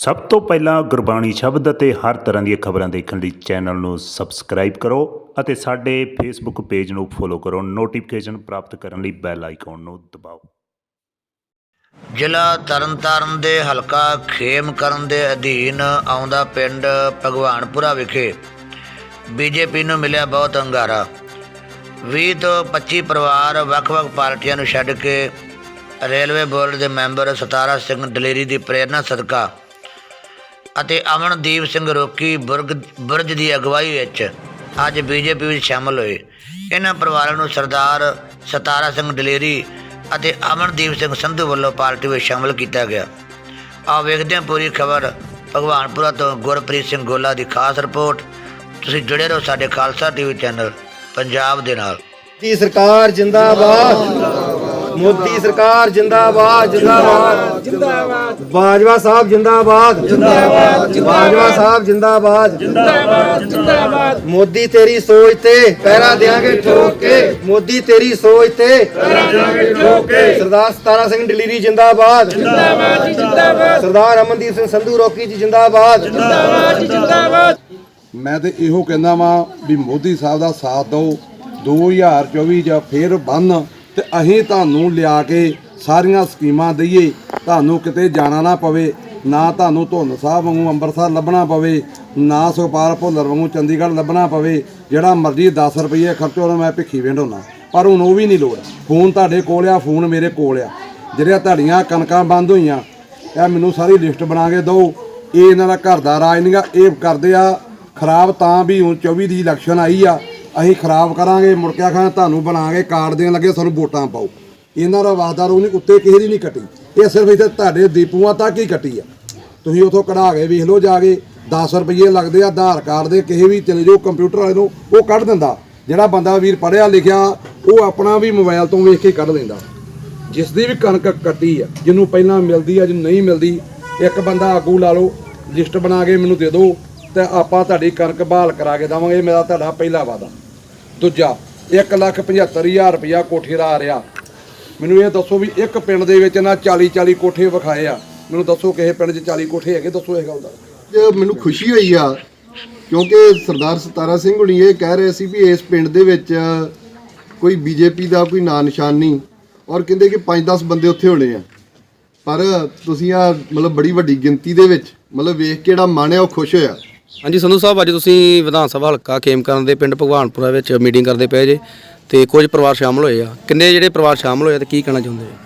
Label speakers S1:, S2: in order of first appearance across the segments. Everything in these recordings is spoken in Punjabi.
S1: ਸਭ ਤੋਂ ਪਹਿਲਾਂ ਗੁਰਬਾਣੀ ਸ਼ਬਦ ਅਤੇ ਹਰ ਤਰ੍ਹਾਂ ਦੀਆਂ ਖਬਰਾਂ ਦੇਖਣ ਲਈ ਚੈਨਲ ਨੂੰ ਸਬਸਕ੍ਰਾਈਬ ਕਰੋ ਅਤੇ ਸਾਡੇ ਫੇਸਬੁੱਕ ਪੇਜ ਨੂੰ ਫੋਲੋ ਕਰੋ। ਨੋਟੀਫਿਕੇਸ਼ਨ ਪ੍ਰਾਪਤ ਕਰਨ ਲਈ ਬੈਲ ਆਈਕਨ ਨੂੰ ਦਬਾਓ।
S2: ਜ਼ਿਲ੍ਹਾ ਤਰਨਤਾਰਨ ਦੇ ਹਲਕਾ ਖੇਮਕਰਨ ਦੇ ਅਧੀਨ ਆਉਂਦਾ ਪਿੰਡ ਭਗਵਾਨਪੁਰਾ ਵਿਖੇ ਬੀਜੇਪੀ ਨੂੰ ਮਿਲਿਆ ਬਹੁਤ ਹੰਗਾਰਾ 20 ਤੋਂ 25 ਪਰਿਵਾਰ ਵੱਖ-ਵੱਖ ਪਾਰਟੀਆਂ ਨੂੰ ਛੱਡ ਕੇ ਰੇਲਵੇ ਬੋਰਡ ਦੇ ਮੈਂਬਰ ਸਤਾਰਾ ਸਿੰਘ ਦਲੇਰੀ ਦੀ ਪ੍ਰੇਰਣਾ ਸਦਕਾ ਅਤੇ ਅਮਨਦੀਪ ਸਿੰਘ ਰੋਕੀ ਬੁਰਗ, ਬੁਰਜ ਦੀ ਅਗਵਾਈ ਵਿੱਚ ਅੱਜ ਬੀਜੇਪੀ ਵਿੱਚ ਸ਼ਾਮਲ ਹੋਏ। ਇਹਨਾਂ ਪਰਿਵਾਰਾਂ ਨੂੰ ਸਰਦਾਰ ਸਤਾਰਾ ਸਿੰਘ ਦਲੇਰੀ ਅਤੇ ਅਮਨਦੀਪ ਸਿੰਘ ਸੰਧੂ ਵੱਲੋਂ ਪਾਰਟੀ ਵਿੱਚ ਸ਼ਾਮਲ ਕੀਤਾ ਗਿਆ। ਆਓ ਵੇਖਦੇ ਹਾਂ ਪੂਰੀ ਖਬਰ ਭਗਵਾਨਪੁਰਾ ਤੋਂ ਗੁਰਪ੍ਰੀਤ ਸਿੰਘ ਗੋਲਾ ਦੀ ਖਾਸ ਰਿਪੋਰਟ। ਤੁਸੀਂ ਜੁੜੇ ਰਹੋ ਸਾਡੇ ਖਾਲਸਾ ਟੀਵੀ ਚੈਨਲ ਪੰਜਾਬ ਦੇ ਨਾਲ।
S3: ਮੋਦੀ ਸਰਕਾਰ ਜਿੰਦਾਬਾਦ। ਮੋਦੀ ਸਰਕਾਰ ਜਿੰਦਾਬਾਦ ਜਿੰਦਾਬਾਦ। ਜਿੰਦਾਬਾਦ ਬਾਜਵਾ ਸਾਹਿਬ ਜਿੰਦਾਬਾਦ। ਜਿੰਦਾਬਾਦ ਬਾਜਵਾ ਸਾਹਿਬ ਜਿੰਦਾਬਾਦ। ਜਿੰਦਾਬਾਦ ਜਿੰਦਾਬਾਦ ਮੋਦੀ ਤੇਰੀ ਸੋਚ ਤੇ ਪਹਿਰਾ ਦੇਾਂਗੇ ਠੋਕ ਕੇ। ਮੋਦੀ ਤੇਰੀ ਸੋਚ ਤੇ ਪਹਿਰਾ ਦੇਾਂਗੇ ਠੋਕ ਕੇ। ਸਰਦਾਰ ਸਤਾਰਾ ਸਿੰਘ ਡਲੀਰੀ ਜਿੰਦਾਬਾਦ। ਜਿੰਦਾਬਾਦ ਜਿੰਦਾਬਾਦ। ਸਰਦਾਰ ਅਮਨਦੀਪ ਸਿੰਘ ਸੰਧੂ ਰੋਕੀ ਜੀ ਜਿੰਦਾਬਾਦ।
S4: ਮੈਂ ਤੇ ਇਹੋ ਕਹਿੰਦਾ ਵਾਂ ਵੀ ਮੋਦੀ ਸਾਹਿਬ ਦਾ ਸਾਥ ਦਿਓ। 2024 ਜਾਂ ਫੇਰ ਬੰਨ ਤੇ ਅਸੀਂ ਤੁਹਾਨੂੰ ਲਿਆ ਕੇ ਸਾਰੀਆਂ ਸਕੀਮਾਂ ਦਈਏ। ਤੁਹਾਨੂੰ ਕਿਤੇ ਜਾਣਾ ਨਾ ਪਵੇ, ਨਾ ਤੁਹਾਨੂੰ ਧੁੰਨ ਸਾਹਿਬ ਵਾਂਗੂ ਅੰਮ੍ਰਿਤਸਰ ਲੱਭਣਾ ਪਵੇ, ਨਾ ਸੁਖਪਾਲ ਭੁੱਲਰ ਵਾਂਗੂ ਚੰਡੀਗੜ੍ਹ ਲੱਭਣਾ ਪਵੇ, ਜਿਹੜਾ ਮਰਜ਼ੀ 10 ਰੁਪਏ ਖਰਚੋ ਨਾ ਮੈਂ ਭਿੱਖੀ ਵੰਡਾਉਣਾ ਪਰ ਹੁਣ ਉਹ ਵੀ ਨਹੀਂ ਲੋੜ। ਫੋਨ ਤੁਹਾਡੇ ਕੋਲ ਆ, ਫੋਨ ਮੇਰੇ ਕੋਲ ਆ। ਜਿਹੜੀਆਂ ਤੁਹਾਡੀਆਂ ਕਣਕਾਂ ਬੰਦ ਹੋਈਆਂ, ਇਹ ਮੈਨੂੰ ਸਾਰੀ ਲਿਸਟ ਬਣਾ ਕੇ ਦਿਓ। ਇਹ ਇਹਨਾਂ ਦਾ ਘਰ ਦਾ ਰਾਜ ਨਹੀਂਗਾ ਇਹ ਕਰਦੇ ਆ, ਖਰਾਬ ਤਾਂ ਵੀ ਹੁਣ 24 ਦੀ ਇਲੈਕਸ਼ਨ ਆਈ ਆ। ਅਸੀਂ ਖਰਾਬ ਕਰਾਂਗੇ, ਮੁੜ ਕੇ ਆਖਾਂ ਤੁਹਾਨੂੰ ਬਣਾਗੇ, ਕਾਰਡ ਦੇਣ ਲੱਗੇ, ਸਾਨੂੰ ਵੋਟਾਂ ਪਾਓ। ਇਹਨਾਂ ਦਾ ਵਾਅਦਾ ਰੋ ਨਹੀਂ, ਉੱਤੇ ਕਿਸੇ ਦੀ ਨਹੀਂ ਕੱਟੀ। ਇਹ ਸਿਰਫ ਇੱਥੇ ਤੁਹਾਡੇ ਦੀਪੂਆਂ ਤੱਕ ਹੀ ਕੱਟੀ ਆ। ਤੁਸੀਂ ਉਥੋਂ ਕਢਾ ਕੇ ਵੇਖ ਲਓ ਜਾ ਕੇ 10 ਰੁਪਏ ਲੱਗਦੇ ਆ, ਆਧਾਰ ਕਾਰਡ ਦੇ, ਕਿਸੇ ਵੀ ਚਲੇ ਜਾਓ, ਕੰਪਿਊਟਰ ਵਾਲੇ ਨੂੰ ਉਹ ਕੱਢ ਦਿੰਦਾ। ਜਿਹੜਾ ਬੰਦਾ ਵੀਰ ਪੜਿਆ ਲਿਖਿਆ, ਉਹ ਆਪਣਾ ਵੀ ਮੋਬਾਈਲ ਤੋਂ ਵੇਖ ਕੇ ਕੱਢ ਲੈਂਦਾ। ਜਿਸ ਦੀ ਵੀ ਕਣਕ ਕੱਟੀ ਆ, ਜਿਹਨੂੰ ਪਹਿਲਾਂ ਮਿਲਦੀ ਆ, ਜਿਹਨੂੰ ਨਹੀਂ ਮਿਲਦੀ, ਇੱਕ ਬੰਦਾ ਆਗੂ ਲਾ ਲਓ, ਲਿਸਟ ਬਣਾ ਕੇ ਮੈਨੂੰ ਦੇ ਦਿਓ, ਤੇ ਆਪਾਂ ਤੁਹਾਡੀ ਕਣਕ ਬਹਾਲ ਕਰਾ ਕੇ ਦੇਵਾਂਗੇ, ਮੇਰਾ ਤੁਹਾਡਾ ਪਹਿਲਾ ਵਾਦਾ ਦੂਜਾ 175000 ਰੁਪਇਆ ਕੋਠੇ ਦਾ ਆ ਰਿਹਾ। ਮੈਨੂੰ ਇਹ ਦੱਸੋ ਵੀ ਇੱਕ ਪਿੰਡ ਦੇ ਵਿੱਚ ਨਾ 40 40 ਕੋਠੇ ਵਿਖਾਏ ਆ। ਮੈਨੂੰ ਦੱਸੋ ਕਿਸੇ ਪਿੰਡ 'ਚ 40 ਕੋਠੇ ਹੈਗੇ, ਦੱਸੋ ਇਹ ਗੱਲ ਦਾ।
S5: ਇਹ ਮੈਨੂੰ ਖੁਸ਼ੀ ਹੋਈ ਆ, ਕਿਉਂਕਿ ਸਰਦਾਰ ਸਤਾਰਾ ਸਿੰਘ ਹੁਣੀ ਇਹ ਕਹਿ ਰਹੇ ਸੀ ਵੀ ਇਸ ਪਿੰਡ ਦੇ ਵਿੱਚ ਕੋਈ ਬੀਜੇਪੀ ਦਾ ਕੋਈ ਨਾਂ ਨਿਸ਼ਾਨ ਨਹੀਂ, ਔਰ ਕਹਿੰਦੇ ਕਿ 5-10 ਬੰਦੇ ਉੱਥੇ ਹੋਣੇ ਆ। ਪਰ ਤੁਸੀਂ ਆ ਮਤਲਬ ਬੜੀ ਵੱਡੀ ਗਿਣਤੀ ਦੇ ਵਿੱਚ ਮਤਲਬ ਵੇਖ ਕੇ ਜਿਹੜਾ ਮਨ ਹੈ ਉਹ ਖੁਸ਼ ਹੋਇਆ।
S6: ਹਾਂਜੀ, ਸੰਧੂ ਸਾਹਿਬ, ਅੱਜ ਤੁਸੀਂ ਵਿਧਾਨ ਸਭਾ ਹਲਕਾ ਖੇਮਕਰਨ ਦੇ ਪਿੰਡ ਭਗਵਾਨਪੁਰਾ ਵਿੱਚ ਮੀਟਿੰਗ ਕਰਦੇ ਪਏ ਜੇ ਤੇ ਕੁਝ ਪਰਿਵਾਰ ਸ਼ਾਮਲ ਹੋਏ ਆ। ਕਿੰਨੇ ਜਿਹੜੇ ਪਰਿਵਾਰ ਸ਼ਾਮਲ ਹੋਏ ਆ ਤੇ ਕੀ ਕਹਿਣਾ ਚਾਹੁੰਦੇ ਆ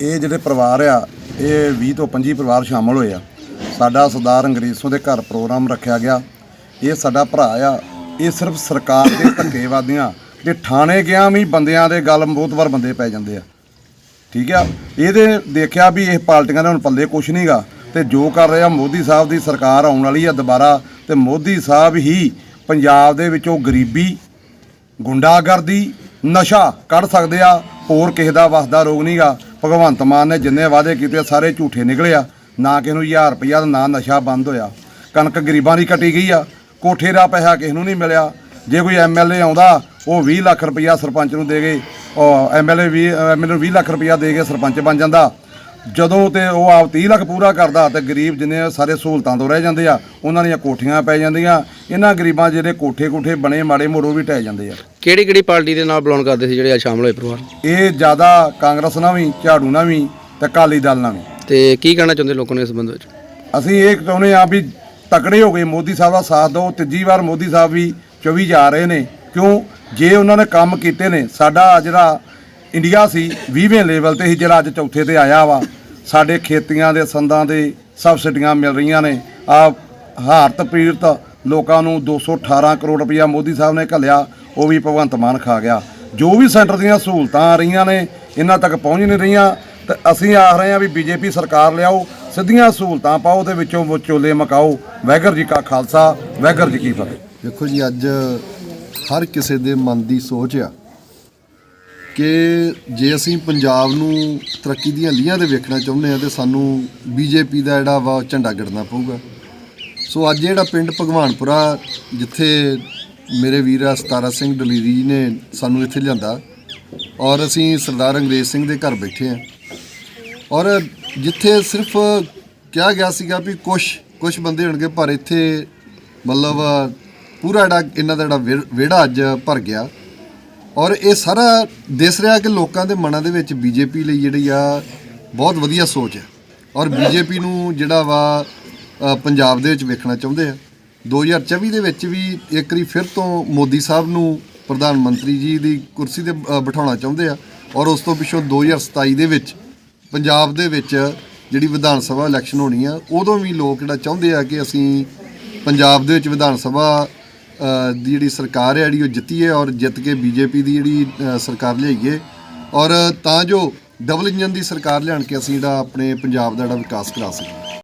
S4: ਇਹ ਜਿਹੜੇ ਪਰਿਵਾਰ ਆ, ਇਹ 20 ਤੋਂ 25 ਪਰਿਵਾਰ ਸ਼ਾਮਲ ਹੋਏ ਆ। ਸਾਡਾ ਸਰਦਾਰ ਅੰਗਰੇਜ਼ ਸਿੰਘ ਦੇ ਘਰ ਪ੍ਰੋਗਰਾਮ ਰੱਖਿਆ ਗਿਆ। ਇਹ ਸਾਡਾ ਭਰਾ ਆ। ਇਹ ਸਿਰਫ ਸਰਕਾਰ ਦੇ ਧੱਕੇਵਾਦੀਆਂ ਤੇ ਥਾਣੇ ਗਿਆ ਵੀ ਬੰਦਿਆਂ ਦੇ ਗੱਲ ਬਹੁਤ ਵਾਰ ਬੰਦੇ ਪੈ ਜਾਂਦੇ ਆ। ਠੀਕ ਆ? ਇਹਦੇ ਦੇਖਿਆ ਵੀ ਇਹ ਪਾਰਟੀਆਂ ਦੇ ਹੁਣ ਪੱਲੇ ਕੁਛ ਨਹੀਂਗਾ ਤੇ ਜੋ ਕਰ ਰਿਹਾ ਮੋਦੀ ਸਾਹਿਬ ਦੀ ਸਰਕਾਰ ਆਉਣ ਵਾਲੀ ਆ ਦੁਬਾਰਾ। ਤੇ ਮੋਦੀ ਸਾਹਿਬ ਹੀ ਪੰਜਾਬ ਦੇ ਵਿੱਚੋਂ ਗਰੀਬੀ, ਗੁੰਡਾਗਰਦੀ, ਨਸ਼ਾ ਕੱਢ ਸਕਦੇ ਆ, ਹੋਰ ਕਿਸੇ ਦਾ ਵਸਦਾ ਰੋਗ ਨਹੀਂਗਾ ਭਗਵੰਤ ਮਾਨ ਨੇ ਜਿੰਨੇ ਵਾਅਦੇ ਕੀਤੇ ਸਾਰੇ ਝੂਠੇ ਨਿਕਲੇ ਆ। ਨਾ ਕਿਸੇ ਨੂੰ 1000 ਰੁਪਈਆ ਦਾ ਨਾ ਨਸ਼ਾ ਬੰਦ ਹੋਇਆ। ਕਣਕ ਗਰੀਬਾਂ ਦੀ ਕੱਟੀ ਗਈ ਆ। ਕੋਠੇ ਦਾ ਪੈਸਾ ਕਿਸੇ ਨੂੰ ਨਹੀਂ ਮਿਲਿਆ। ਜੇ ਕੋਈ ਐਮਐਲਏ ਆਉਂਦਾ, ਉਹ 20 ਲੱਖ ਰੁਪਈਆ ਸਰਪੰਚ ਨੂੰ ਦੇ ਗਏ ਉਹ ਐਮਐਲਏ 20 ਐਮਐਲਏ ਨੂੰ 20 ਲੱਖ ਰੁਪਈਆ ਦੇ ਕੇ ਸਰਪੰਚ ਬਣ ਜਾਂਦਾ। ਜਦੋਂ ਤੇ ਉਹ ਆਪ 30 ਲੱਖ ਪੂਰਾ ਕਰਦਾ ਤੇ ਗਰੀਬ ਜਿੰਨੇ ਸਾਰੇ ਸਹੂਲਤਾਂ ਤੋਂ ਰਹਿ ਜਾਂਦੇ ਆ ਉਹਨਾਂ ਦੀਆਂ ਕੋਠੀਆਂ ਪੈ ਜਾਂਦੀਆਂ ਇਹਨਾਂ ਗਰੀਬਾਂ ਜਿਹੜੇ ਕੋਠੇ ਕੋਠੇ ਬਣੇ ਮਾੜੇ ਮੋੜੋ ਵੀ ਟਹਿ ਜਾਂਦੇ ਆ।
S6: ਕਿਹੜੀ ਕਿਹੜੀ ਪਾਰਟੀ ਦੇ ਨਾਲ ਬਿਲੋਂਗ ਕਰਦੇ ਸੀ ਜਿਹੜੇ ਅੱਜ ਸ਼ਾਮਲ ਹੋਏ ਪਰਿਵਾਰ?
S4: ਇਹ ਜ਼ਿਆਦਾ ਕਾਂਗਰਸ ਨਾਲ ਵੀ ਝਾੜੂ ਨਾਲ ਵੀ ਤੇ ਅਕਾਲੀ ਦਲ ਨਾਲ ਵੀ।
S6: ਤੇ ਕੀ ਕਹਿਣਾ ਚਾਹੁੰਦੇ ਲੋਕਾਂ ਨੇ ਇਸ ਸੰਬੰਧ ਵਿੱਚ?
S4: ਅਸੀਂ ਇਹ ਚਾਹੁੰਦੇ ਆ ਵੀ ਤਕੜੇ ਹੋ ਗਏ ਮੋਦੀ ਸਾਹਿਬ ਦਾ ਸਾਥ ਦਿਓ ਤੀਜੀ ਵਾਰ ਮੋਦੀ ਸਾਹਿਬ ਵੀ 24 ਜਾ ਰਹੇ ਨੇ। ਕਿਉਂ? ਜੇ ਉਹਨਾਂ ਨੇ ਕੰਮ ਕੀਤੇ ਨੇ ਸਾਡਾ ਜਿਹੜਾ ਇੰਡੀਆ ਸੀ 20ਵੇਂ ਲੈਵਲ ਤੇ ਸੀ ਜਿਹੜਾ ਅੱਜ ਚੌਥੇ ਤੇ ਆਇਆ ਵਾ ਸਾਡੇ ਖੇਤੀਆਂ ਦੇ ਸੰਦਾਂ ਦੇ ਸਬਸਿਡੀਆਂ ਮਿਲ ਰਹੀਆਂ ਨੇ। ਆ ਹਾਰਤ ਪੀੜਤ ਲੋਕਾਂ ਨੂੰ 218 ਕਰੋੜ ਰੁਪਇਆ ਮੋਦੀ ਸਾਹਿਬ ਨੇ ਘੱਲਿਆ, ਉਹ ਵੀ ਭਗਵੰਤ ਮਾਨ ਖਾ ਗਿਆ। ਜੋ ਵੀ ਸੈਂਟਰ ਦੀਆਂ ਸਹੂਲਤਾਂ ਆ ਰਹੀਆਂ ਨੇ, ਇਹਨਾਂ ਤੱਕ ਪਹੁੰਚ ਨਹੀਂ ਰਹੀਆਂ। ਤੇ ਅਸੀਂ ਆਖ ਰਹੇ ਹਾਂ ਵੀ ਬੀਜੇਪੀ ਸਰਕਾਰ ਲਿਆਓ, ਸਿੱਧੀਆਂ ਸਹੂਲਤਾਂ ਪਾਓ ਤੇ ਵਿੱਚੋਂ ਵਿਚੋਲੇ ਮਕਾਓ। ਵਾਹਿਗੁਰੂ ਜੀ ਕਾ ਖਾਲਸਾ, ਵਾਹਿਗੁਰੂ ਜੀ ਕੀ ਫਤਿਹ।
S5: ਦੇਖੋ ਜੀ, ਅੱਜ ਹਰ ਕਿਸੇ ਦੇ ਮਨ ਦੀ ਸੋਚ ਆ। ਕਿ ਜੇ ਅਸੀਂ ਪੰਜਾਬ ਨੂੰ ਤਰੱਕੀ ਦੀਆਂ ਲੀਹਾਂ ਤੇ ਵੇਖਣਾ ਚਾਹੁੰਦੇ ਆ ਤੇ ਸਾਨੂੰ ਬੀਜੇਪੀ ਦਾ ਜਿਹੜਾ ਵਾ ਉਹ ਝੰਡਾ ਗੱਡਣਾ ਪਊਗਾ। ਸੋ ਅੱਜ ਜਿਹੜਾ ਪਿੰਡ ਭਗਵਾਨਪੁਰਾ, ਜਿੱਥੇ ਮੇਰੇ ਵੀਰਾ ਸਤਾਰਾ ਸਿੰਘ ਦਲੀਰੀ ਨੇ ਸਾਨੂੰ ਇੱਥੇ ਲਿਆਂਦਾ ਔਰ ਅਸੀਂ ਸਰਦਾਰ ਅੰਗਰੇਜ਼ ਸਿੰਘ ਦੇ ਘਰ ਬੈਠੇ ਆ ਔਰ ਜਿੱਥੇ ਸਿਰਫ ਕਿਹਾ ਗਿਆ ਸੀਗਾ ਵੀ ਕੁਝ ਕੁਝ ਬੰਦੇ ਹੋਣਗੇ, ਪਰ ਇੱਥੇ ਮਤਲਬ ਪੂਰਾ ਜਿਹੜਾ ਇਹਨਾਂ ਦਾ ਜਿਹੜਾ ਵਿਹ- ਵਿਹੜਾ ਅੱਜ ਭਰ ਗਿਆ। ਔਰ ਇਹ ਸਾਰਾ ਦਿਸ ਰਿਹਾ ਕਿ ਲੋਕਾਂ ਦੇ ਮਨਾਂ ਦੇ ਵਿੱਚ ਬੀਜੇਪੀ ਲਈ ਜਿਹੜੀ ਆ ਬਹੁਤ ਵਧੀਆ ਸੋਚ ਹੈ। ਔਰ ਬੀਜੇਪੀ ਨੂੰ ਜਿਹੜਾ ਵਾ ਪੰਜਾਬ ਦੇ ਵਿੱਚ ਵੇਖਣਾ ਚਾਹੁੰਦੇ ਆ। 2024 ਦੇ ਵਿੱਚ ਵੀ ਇੱਕ ਵਾਰੀ ਫਿਰ ਤੋਂ ਮੋਦੀ ਸਾਹਿਬ ਨੂੰ ਪ੍ਰਧਾਨ ਮੰਤਰੀ ਜੀ ਦੀ ਕੁਰਸੀ ਤੇ ਅ, ਬਿਠਾਉਣਾ ਚਾਹੁੰਦੇ ਆ। ਔਰ ਉਸ ਤੋਂ ਪਿੱਛੋਂ 2027 ਦੇ ਵਿੱਚ ਪੰਜਾਬ ਦੇ ਵਿੱਚ ਜਿਹੜੀ ਵਿਧਾਨ ਸਭਾ ਇਲੈਕਸ਼ਨ ਹੋਣੀ ਆ ਉਦੋਂ ਵੀ ਲੋਕ ਜਿਹੜਾ ਚਾਹੁੰਦੇ ਆ ਕਿ ਅਸੀਂ ਪੰਜਾਬ ਦੇ ਵਿੱਚ ਵਿਧਾਨ ਸਭਾ ਦੀ ਜਿਹੜੀ ਸਰਕਾਰ ਹੈ ਜਿਹੜੀ ਉਹ ਜਿੱਤੀਏ ਔਰ ਜਿੱਤ ਕੇ ਬੀਜੇਪੀ ਦੀ ਜਿਹੜੀ ਸਰਕਾਰ ਲਿਆਈਏ ਔਰ ਤਾਂ ਜੋ ਡਬਲ ਇੰਜਨ ਦੀ ਸਰਕਾਰ ਲਿਆਣ ਕੇ ਅਸੀਂ ਜਿਹੜਾ ਆਪਣੇ ਪੰਜਾਬ ਦਾ ਜਿਹੜਾ ਵਿਕਾਸ ਕਰਾ ਸਕੀਏ।